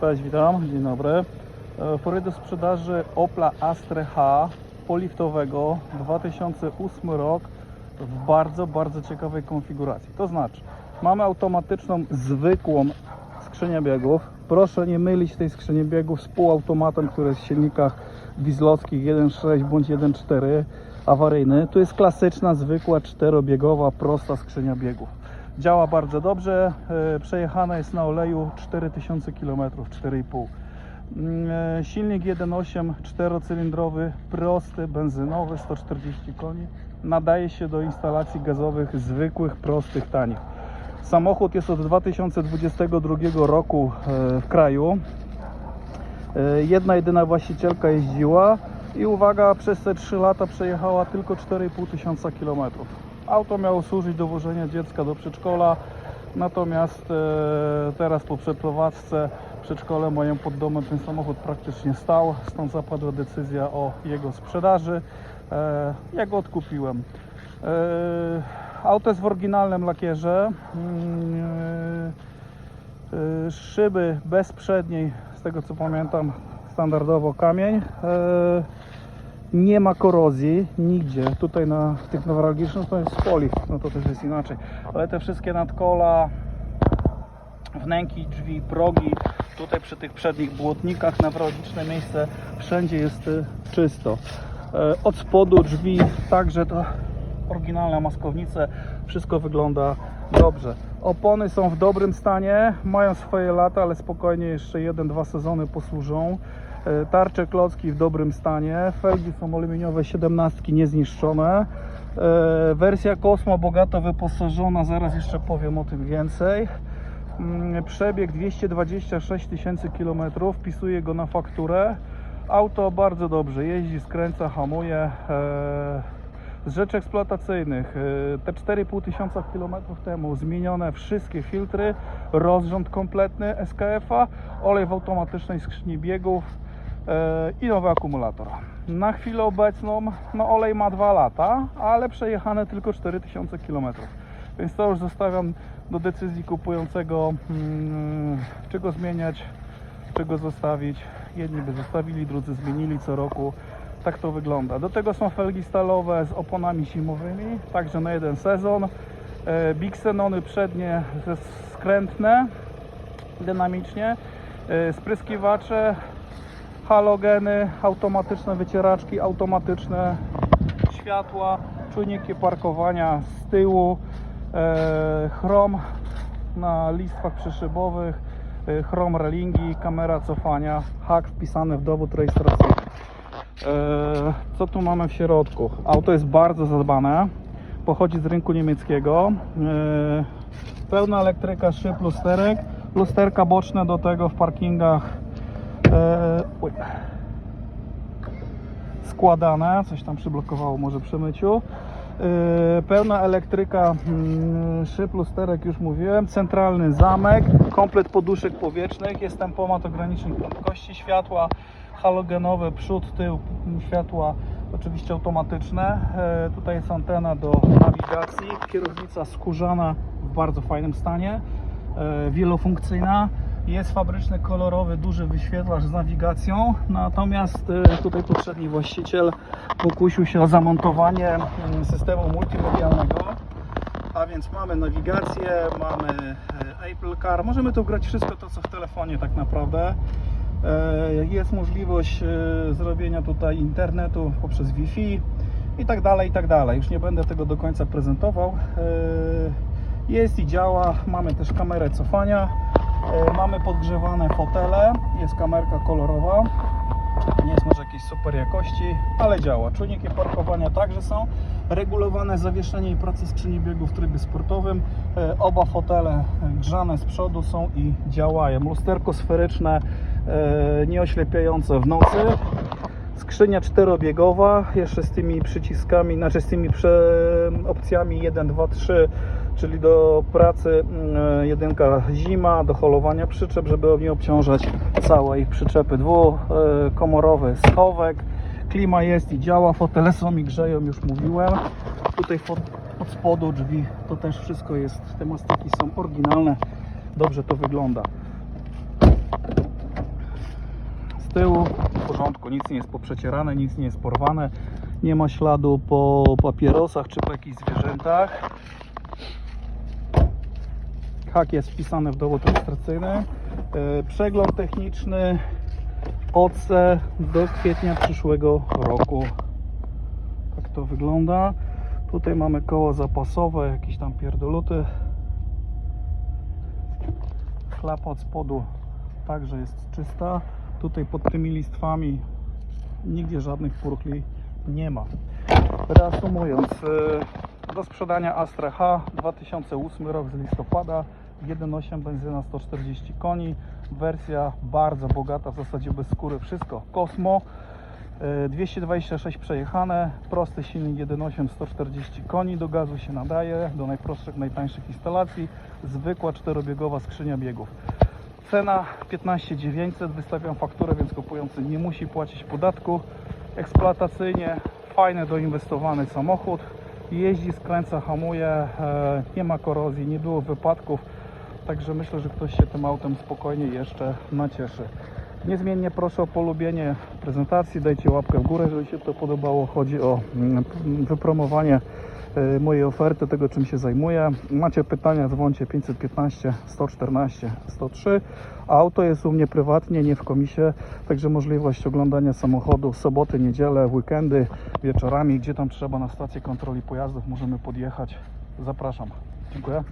Cześć, witam, dzień dobry. E, Pory do sprzedaży Opla Astra H poliftowego 2008 rok w bardzo, bardzo ciekawej konfiguracji. To znaczy, mamy automatyczną, zwykłą skrzynię biegów. Proszę nie mylić tej skrzyni biegów z półautomatem, który jest w silnikach dieslowskich 1.6 bądź 1.4 awaryjny. Tu jest klasyczna, zwykła, czterobiegowa, prosta skrzynia biegów. Działa bardzo dobrze. E, Przejechane jest na oleju 4000 km, 4,5. Mm, e, Silnik 1.8 czterocylindrowy, prosty, benzynowy, 140 koni. Nadaje się do instalacji gazowych zwykłych, prostych, tanich. Samochód jest od 2022 roku e, w kraju. E, Jedna jedyna właścicielka jeździła i uwaga, przez te 3 lata przejechała tylko 4,5 tysiąca kilometrów. Auto miało służyć do wożenia dziecka do przedszkola, natomiast e, teraz po przeprowadzce w przedszkole mają pod domem ten samochód praktycznie stał, stąd zapadła decyzja o jego sprzedaży. E, ja go odkupiłem. E, auto jest w oryginalnym lakierze. Mm, Szyby bez przedniej, z tego co pamiętam, standardowo kamień. Nie ma korozji nigdzie. Tutaj na tych nowralgicznych to jest poliw, no to też jest inaczej. Ale te wszystkie nadkola, wnęki, drzwi, progi, tutaj przy tych przednich błotnikach, newralgiczne miejsce, wszędzie jest y, czysto. E, Od spodu drzwi także to oryginalne maskownice, wszystko wygląda dobrze. Opony są w dobrym stanie, mają swoje lata, ale spokojnie jeszcze 1-2 sezony posłużą. E, Tarcze klocki w dobrym stanie, felgi są aluminiowe 17 niezniszczone. E, Wersja Cosmo bogato wyposażona, zaraz jeszcze powiem o tym więcej. Mm, Przebieg 226 tysięcy kilometrów, wpisuję go na fakturę. Auto bardzo dobrze jeździ, skręca, hamuje. E, Z rzeczy eksploatacyjnych, te 4,5 tysiąca kilometrów temu zmienione wszystkie filtry, rozrząd kompletny SKF-a, olej w automatycznej skrzyni biegów i nowy akumulator. Na chwilę obecną no olej ma 2 lata, ale przejechane tylko 4000 kilometrów. Więc to już zostawiam do decyzji kupującego, mm, czy go zmieniać, czy go zostawić. Jedni by zostawili, drudzy zmienili co roku. Tak to wygląda. Do tego są felgi stalowe z oponami zimowymi, także na jeden sezon. E, Big przednie ze- skrętne, dynamicznie. E, Spryskiwacze, halogeny, automatyczne wycieraczki, automatyczne światła, czujniki parkowania z tyłu, e, chrom na listwach przyszybowych, e, chrom railingi, kamera cofania, hak wpisany w dowód rejestracyjny. E, co tu mamy w środku? Auto jest bardzo zadbane, pochodzi z rynku niemieckiego. Pełna elektryka, szyb, lusterek, lusterka boczne do tego w parkingach. E, składane, coś tam przyblokowało może przy myciu. Yy, Pełna elektryka, mm, szyb, lusterek już mówiłem, centralny zamek, komplet poduszek powietrznych, jest tempomat ograniczeń prędkości światła, halogenowe przód, tył, światła oczywiście automatyczne. Yy, Tutaj jest antena do nawigacji, kierownica skórzana w bardzo fajnym stanie, wielofunkcyjna. Jest fabryczny, kolorowy, duży wyświetlacz z nawigacją, natomiast y, tutaj poprzedni właściciel pokusił się o zamontowanie mm, systemu multimedialnego. A więc mamy nawigację, mamy y, Apple Car, możemy tu grać wszystko to, co w telefonie tak naprawdę. Jest możliwość y, zrobienia tutaj internetu poprzez Wi-Fi i tak dalej, i tak dalej. Już nie będę tego do końca prezentował. Jest i działa, mamy też kamerę cofania. E, Mamy podgrzewane fotele, jest kamerka kolorowa. Nie jest może jakiejś super jakości, ale działa. Czujniki parkowania także są. Regulowane zawieszenie i praca skrzyni biegów w trybie sportowym. E, Oba fotele grzane z przodu są i działają. Lusterko sferyczne, e, nieoślepiające w nocy. Skrzynia czterobiegowa, jeszcze z tymi przyciskami, znaczy z tymi opcjami 1, 2, 3, czyli do pracy mm, jedynka zima, do holowania przyczep, żeby nie obciążać całej przyczepy. Dwukomorowy schowek, klima jest i działa, fotele są i grzeją, już mówiłem. Tutaj od spodu drzwi to też wszystko jest, te mastiki są oryginalne, dobrze to wygląda. tyłu w porządku, nic nie jest poprzecierane, nic nie jest porwane, nie ma śladu po papierosach czy po jakichś zwierzętach. Hak jest wpisany w dowód rejestracyjny. E, Przegląd techniczny OC do kwietnia przyszłego roku. Tak to wygląda. Tutaj mamy koło zapasowe, jakieś tam pierdoluty. Klapa od spodu także jest czysta. Tutaj pod tymi listwami nigdzie żadnych purchli nie ma. Reasumując, y, do sprzedania Astra H 2008 rok z listopada 1.8 benzyna 140 koni wersja bardzo bogata, w zasadzie bez skóry wszystko Kosmo y, 226 przejechane, prosty silnik 1.8 140 koni, do gazu się nadaje, do najprostszych, najtańszych instalacji, zwykła czterobiegowa skrzynia biegów. Cena 15 900, wystawiam fakturę, więc kupujący nie musi płacić podatku. Eksploatacyjnie fajny, doinwestowany samochód. Jeździ, skręca, hamuje, e, nie ma korozji, nie było wypadków. Także myślę, że ktoś się tym autem spokojnie jeszcze nacieszy. Niezmiennie proszę o polubienie prezentacji, dajcie łapkę w górę, jeżeli się to podobało. Chodzi o mm, wypromowanie e, mojej oferty, tego czym się zajmuję. Macie pytania, dzwońcie 515 114 103. Auto jest u mnie prywatnie, nie w komisie, także możliwość oglądania samochodu soboty, niedzielę, weekendy, wieczorami, gdzie tam trzeba na stację kontroli pojazdów, możemy podjechać. Zapraszam. Dziękuję.